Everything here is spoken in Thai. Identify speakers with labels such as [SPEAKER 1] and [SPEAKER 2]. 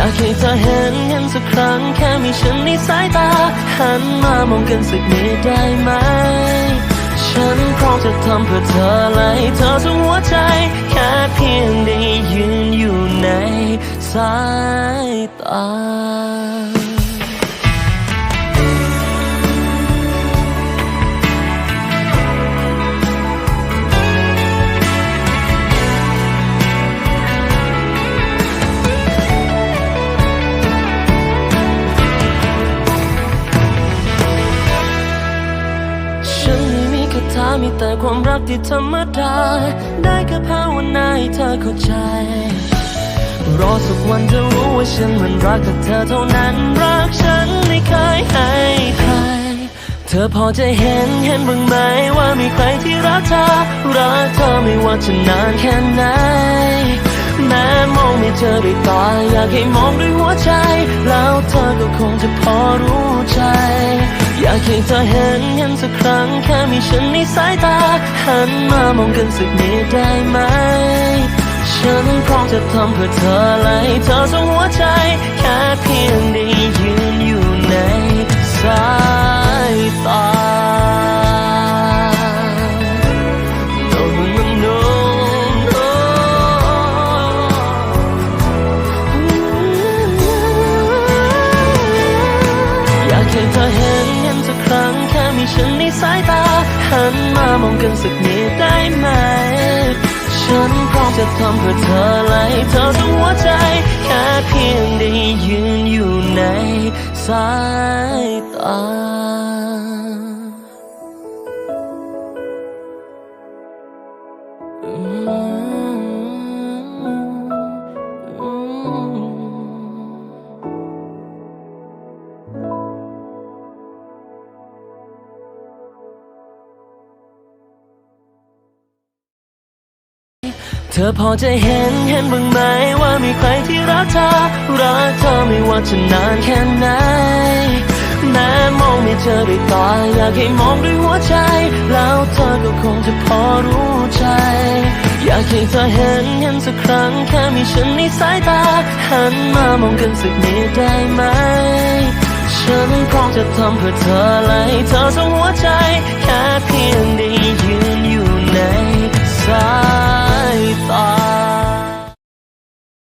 [SPEAKER 1] อยากให้เธอเห็นเห็นสักครั้ง แค่มีฉันในสายตา หันมามองกันสักนิดได้ไหม ฉันพร้อมจะทำเพื่อเธอและเธอทั้งหัวใจ แค่เพียงได้ยืนอยู่ในสายตา ไม่มีคาถามีแต่ความรักที่ธรรมดา ได้แค่ภาวนาให้เธอเข้าใจ รอสักวันเธอรู้ว่าฉันมันรักแต่เธอเท่านั้น รักฉันไม่เคยให้ใคร เธอพอจะเห็นเห็นบ้างไหมว่ามีใครที่รักเธอ รักเธอไม่ว่าจะนานแค่ไหนแม้มองไม่เจอด้วยตาอยากให้มองด้วยหัวใจ แล้วเธอก็คงจะพอรู้ใจ อยากให้เธอเห็นเห็นสักครั้ง แค่มีฉันในสายตา หันมามองกันสักนิดได้ไหม ฉันพร้อมจะทำเพื่อเธอและให้เธอสงหัวใจ แค่เพียงได้ยืนอยู่ในสายตา สายตาหันมามองกันสักนิดได้ไหม ฉันพร้อมจะทำเพื่อเธอไละให้เธอทั้งหัวใจ แค่เพียงได้ยืนอยู่ในสายตา เธอพอจะเห็นเห็นบ้างไหมว่ามีใครที่รักเธอ รักเธอไม่ว่าจะนานแค่ไหน แม้มองไม่เจอด้วยตาอยากให้มองด้วยหัวใจ แล้วเธอก็คงจะพอรู้ใจ อยากให้เธอเห็นเห็นสักครั้งแค่มีฉันในสายตา หันมามองกันสักนิดได้ไหม ฉันพร้อมจะทำเพื่อเธอและให้เธอทั้งหัวใจ